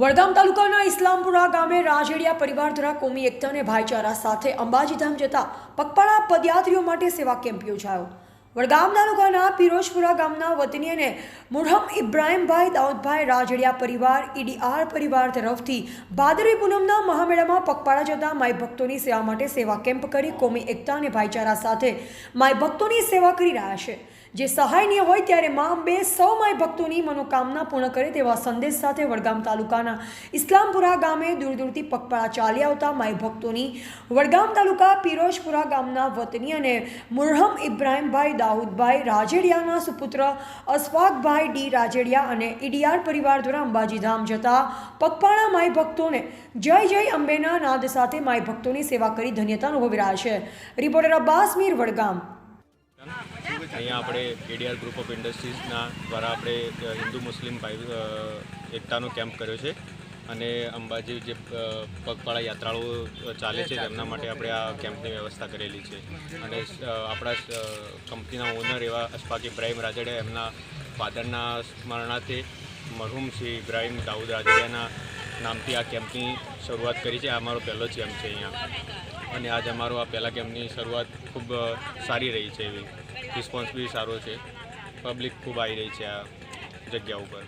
વડગામ તાલુકાના ઇસ્લામપુરા ગામે રાજેડિયા પરિવાર દ્વારા કોમી એકતા અને ભાઈચારા સાથે અંબાજીધામ જતા પગપાળા પદયાત્રીઓ માટે સેવા કેમ્પ યોજાયો. વડગામ તાલુકાના પિરોજપુરા ગામના વતની અને મુરહમ ઇબ્રાહીમભાઈ દાઉદભાઈ રાજડિયા પરિવાર, ઈડીઆર પરિવાર તરફથી ભાદરવી પૂનમના મહામેળામાં પગપાળા જતા માય ભક્તોની સેવા માટે સેવા કેમ્પ કરી કોમી એકતા અને ભાઈચારા સાથે માય ભક્તોની સેવા કરી રહ્યા છે. જે સહાયનીય હોય ત્યારે મા અંબે સૌ માય ભક્તોની મનોકામના પૂર્ણ કરે તેવા સંદેશ સાથે વડગામ તાલુકાના ઇસ્લામપુરા ગામે દૂર દૂરથી પગપાળા ચાલી આવતા માય ભક્તોની વડગામ તાલુકા પિરોજપુરા ગામના વતની અને મુરહમ ઇબ્રાહીમભાઈ દાઉદભાઈ રાજેડિયાના સુપુત્ર અશફાકભાઈ ડી રાજેડિયા અને ઈડીઆર પરિવાર દ્વારા અંબાજીધામ જતા પગપાળા માય ભક્તોને જય જય અંબેના નાદ સાથે માય ભક્તોની સેવા કરી ધન્યતા અનુભવી રહ્યા છે. રિપોર્ટર અબ્બાસ મીર વડગામ. અહીંયા આપણે કેડીઆર ગ્રુપ ઓફ ઇન્ડસ્ટ્રીઝના દ્વારા આપણે હિન્દુ મુસ્લિમ ભાઈ એકતાનો કેમ્પ કર્યો છે. અને અંબાજી જે પગપાળા યાત્રાળુઓ ચાલે છે, તેમના માટે આપણે આ કેમ્પની વ્યવસ્થા કરેલી છે. અને આપણા કંપનીના ઓનર એવા અશફાક ઇબ્રાહિમ રાજડિયા એમના ફાધરના સ્મરણાર્થે મરહુમ શ્રી ઇબ્રાહિમ દાઉદ રાજડિયાના નામથી આ કેમ્પની શરૂઆત કરી છે. આ અમારો પહેલો કેમ્પ છે અહીંયા. અને આજ અમારો આ પહેલા કેમ્પની શરૂઆત ખૂબ સારી રહી છે એવી. રિસ્પોન્સ બી સારો છે. પબ્લિક ખૂબ આવી રહી છે આ જગ્યા ઉપર.